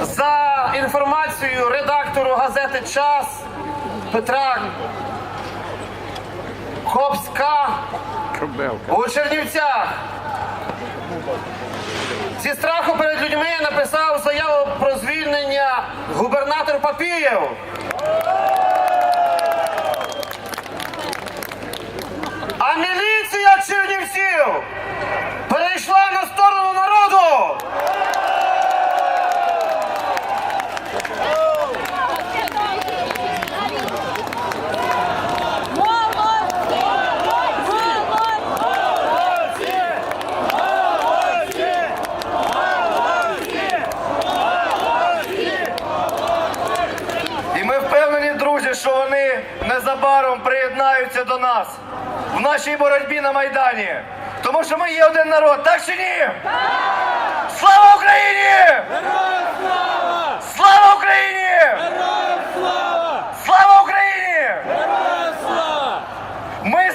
За інформацією редактору газети Час Петра Хопська у Чернівцях. Зі страху перед людьми написав заяву про звільнення губернатор Папієв. Вірячи, що вони незабаром приєднаються до нас в нашій боротьбі на Майдані. Тому що ми є один народ, так чи ні? Слава Україні! Героям слава! Слава Україні! Героям слава! Слава Україні! Героям слава! Ми